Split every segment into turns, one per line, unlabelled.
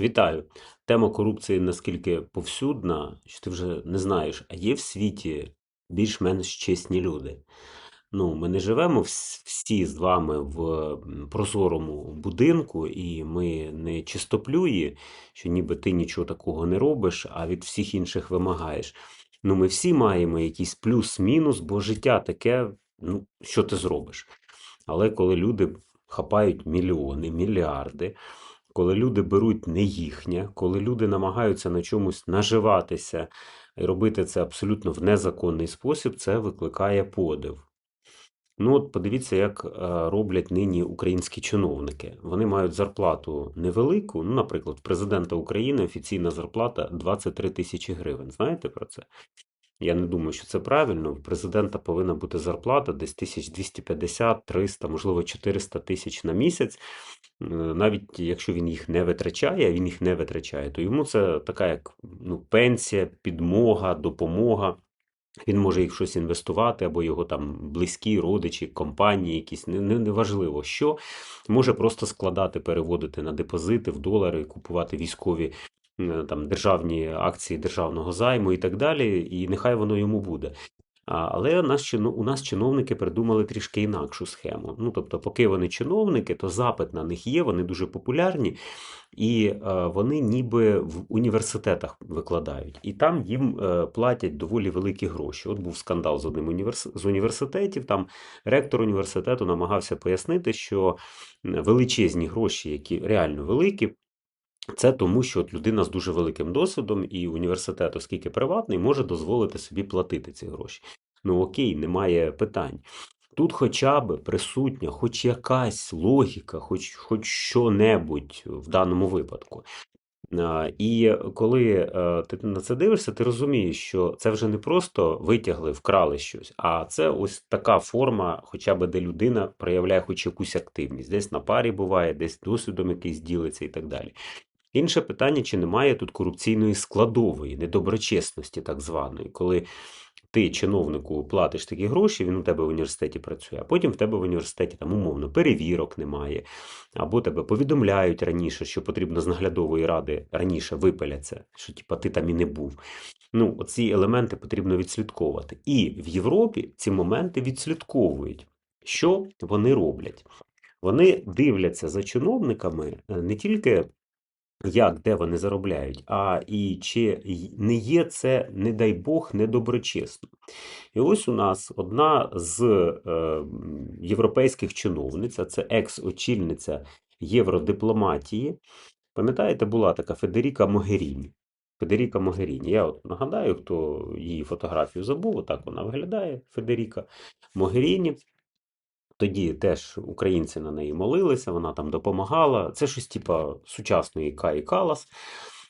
Вітаю! Тема корупції наскільки повсюдна, що ти вже не знаєш, а є в світі більш-менш чесні люди. Ну, ми не живемо вс- всі з вами в прозорому будинку, і ми не чистоплюї, що ніби ти нічого такого не робиш, а від всіх інших вимагаєш. Ну, ми всі маємо якийсь плюс-мінус, бо життя таке, ну, що ти зробиш? Але коли люди хапають мільйони, мільярди, коли люди беруть не їхнє, коли люди намагаються на чомусь наживатися і робити це абсолютно в незаконний спосіб, це викликає подив. Ну, от подивіться, як е, роблять нині українські чиновники. Вони мають зарплату невелику. Ну, наприклад, президента України офіційна зарплата 23 тисячі гривень. Знаєте про це? Я не думаю, що це правильно. В президента повинна бути зарплата десь 1250, 300, можливо, 400 тисяч на місяць. Е, Навіть якщо він їх не витрачає, він їх не витрачає, то йому це така як ну, пенсія, підмога, допомога. Він може їх щось інвестувати, або його там близькі, родичі, компанії, якісь не, не, неважливо що. Може просто складати, переводити на депозити в долари, купувати військові там державні акції державного займу і так далі. І нехай воно йому буде. Але нас, у нас чиновники придумали трішки інакшу схему. Ну, тобто, поки вони чиновники, то запит на них є, вони дуже популярні, і е, вони ніби в університетах викладають. І там їм е, платять доволі великі гроші. От був скандал з одним універс... з університетів. Там ректор університету намагався пояснити, що величезні гроші, які реально великі. Це тому, що от людина з дуже великим досвідом, і університет, оскільки приватний, може дозволити собі платити ці гроші. Ну окей, немає питань. Тут хоча б присутня хоч якась логіка, хоч, хоч що-небудь в даному випадку. І коли е, ти на це дивишся, ти розумієш, що це вже не просто витягли, вкрали щось, а це ось така форма, хоча б де людина проявляє хоч якусь активність. Десь на парі буває, десь досвідом якийсь ділиться і так далі. Інше питання, чи немає тут корупційної складової, недоброчесності так званої, коли ти чиновнику платиш такі гроші, він у тебе в університеті працює, а потім в тебе в університеті там умовно перевірок немає, або тебе повідомляють раніше, що потрібно з наглядової ради раніше випиляться, що типа ти там і не був. Ну, оці елементи потрібно відслідковувати. І в Європі ці моменти відслідковують. Що вони роблять? Вони дивляться за чиновниками е, не тільки як, де вони заробляють, а і чи не є це, не дай Бог, недоброчесно. І ось у нас одна з е, європейських чиновниць, а це екс-очільниця євродипломатії. Пам'ятаєте, була така Федеріка Могеріні. Федеріка Могеріні. Я от нагадаю, хто її фотографію забув, отак вона виглядає, Федеріка Могеріні. Тоді теж українці на неї молилися, вона там допомагала. Це щось типа сучасної Каї Калас,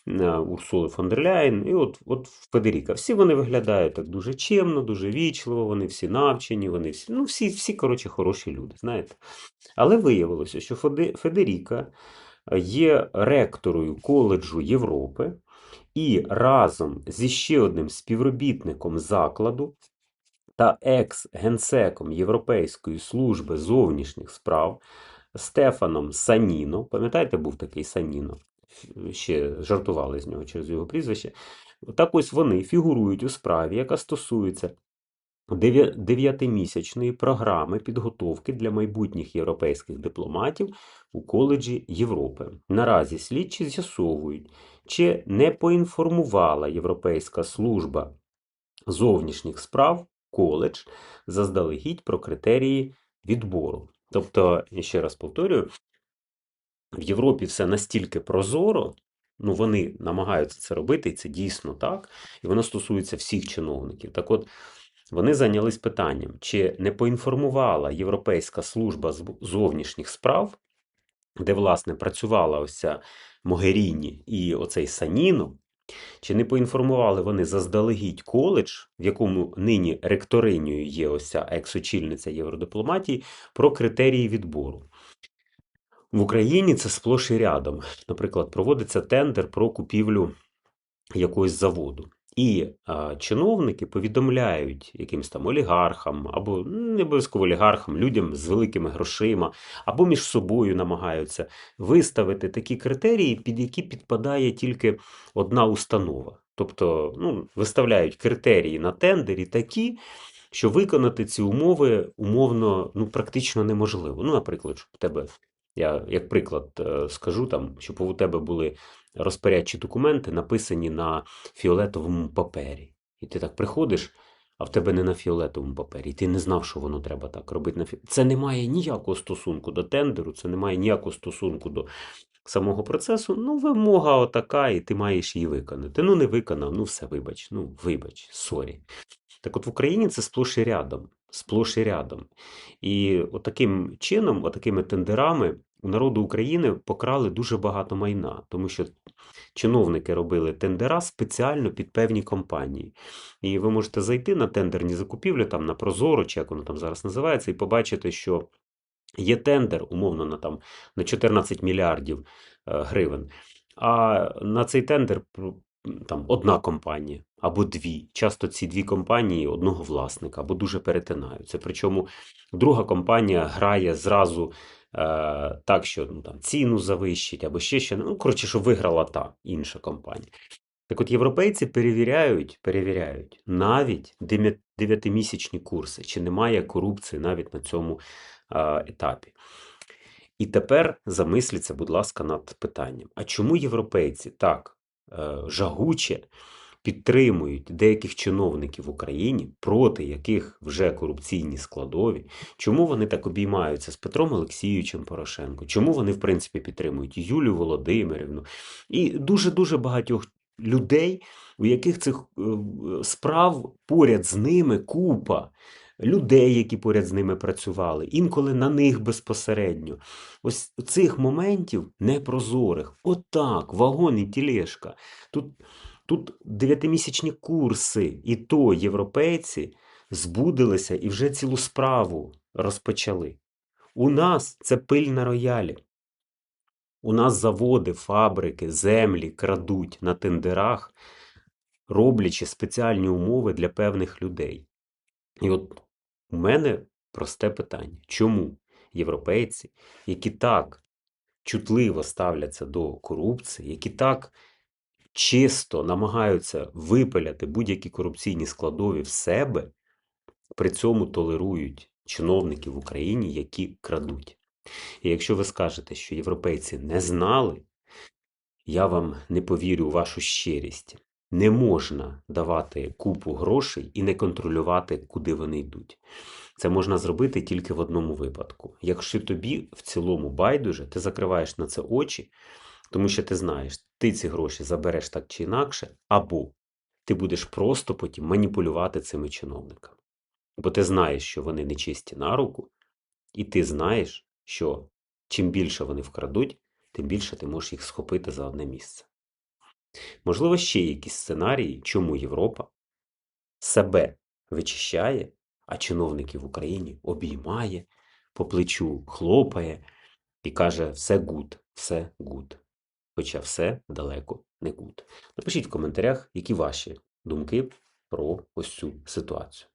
е, Урсули фон дер Ляєн. І от, от Федеріка. Всі вони виглядають так дуже чемно, дуже вічливо, вони всі навчені, вони всі, ну, всі, всі коротше, хороші люди, знаєте. Але виявилося, що Федеріка є ректорою коледжу Європи, і разом зі ще одним співробітником закладу та екс-генсеком Європейської служби зовнішніх справ Стефаном Саніно. Пам'ятаєте, був такий Саніно? Ще жартували з нього через його прізвище. Так ось вони фігурують у справі, яка стосується дев'я- дев'ятимісячної програми підготовки для майбутніх європейських дипломатів у коледжі Європи. Наразі слідчі з'ясовують, чи не поінформувала Європейська служба зовнішніх справ коледж заздалегідь про критерії відбору. Тобто, ще раз повторюю, в Європі все настільки прозоро, ну вони намагаються це робити, і це дійсно так, і воно стосується всіх чиновників. Так от, вони зайнялись питанням, чи не поінформувала Європейська служба зовнішніх справ, де, власне, працювала ось ця Могеріні і оцей Саніно, чи не поінформували вони заздалегідь коледж, в якому нині ректоринею є ось ця екс-очільниця євродипломатії, про критерії відбору? В Україні це сплош і рядом. Наприклад, проводиться тендер про купівлю якогось заводу. І а, чиновники повідомляють якимсь там олігархам, або не обов'язково олігархам, людям з великими грошима, або між собою намагаються виставити такі критерії, під які підпадає тільки одна установа. Тобто ну, виставляють критерії на тендері такі, що виконати ці умови умовно ну, практично неможливо. Ну, наприклад, щоб тебе, я як приклад е, скажу, там, щоб у тебе були розпорядчі документи, написані на фіолетовому папері. І ти так приходиш, а в тебе не на фіолетовому папері, і ти не знав, що воно треба так робити. Це не має ніякого стосунку до тендеру, це не має ніякого стосунку до самого процесу. Ну, вимога отака, і ти маєш її виконати. Ну, не виконав, ну все, вибач, ну вибач, сорі. Так от в Україні це сплош і рядом. Сплош і рядом. І отаким чином, отакими тендерами у народу України покрали дуже багато майна, тому що чиновники робили тендера спеціально під певні компанії. І ви можете зайти на тендерні закупівлі, там на Прозоро, чи як воно там зараз називається, і побачити, що є тендер, умовно, на там на 14 мільярдів е, гривень. А на цей тендер там одна компанія або дві. Часто ці дві компанії одного власника або дуже перетинаються. Причому друга компанія грає зразу е, так, що ну, там, ціну завищить або ще ще. Ну, коротше, що виграла та інша компанія. Так от європейці перевіряють, перевіряють навіть дем'я- дев'ятимісячні курси, чи немає корупції навіть на цьому е, етапі. І тепер замисліться, будь ласка, над питанням: а чому європейці так е, жагуче підтримують деяких чиновників в Україні, проти яких вже корупційні складові? Чому вони так обіймаються з Петром Олексійовичем Порошенко? Чому вони, в принципі, підтримують Юлію Володимирівну і дуже-дуже багатьох людей, у яких цих е, справ поряд з ними купа? Людей, які поряд з ними працювали, інколи на них безпосередньо. Ось цих моментів непрозорих. Отак, вагон і тілешка. Тут, тут дев'ятимісячні курси, і то європейці збудилися і вже цілу справу розпочали. У нас це пиль на роялі. У нас заводи, фабрики, землі крадуть на тендерах, роблячи спеціальні умови для певних людей. І от у мене просте питання: чому європейці, які так чутливо ставляться до корупції, які так чисто намагаються випиляти будь-які корупційні складові в себе, при цьому толерують чиновників в Україні, які крадуть? І якщо ви скажете, що європейці не знали, я вам не повірю у вашу щирість. Не можна давати купу грошей і не контролювати, куди вони йдуть. Це можна зробити тільки в одному випадку. Якщо тобі в цілому байдуже, ти закриваєш на це очі, тому що ти знаєш, ти ці гроші забереш так чи інакше, або ти будеш просто потім маніпулювати цими чиновниками. Бо ти знаєш, що вони нечисті на руку, і ти знаєш, що чим більше вони вкрадуть, тим більше ти можеш їх схопити за одне місце. Можливо, ще якісь сценарії, чому Європа себе вичищає, а чиновників в Україні обіймає, по плечу хлопає і каже: все гуд, все гуд. Хоча все далеко не кут. Напишіть в коментарях, які ваші думки про ось цю ситуацію.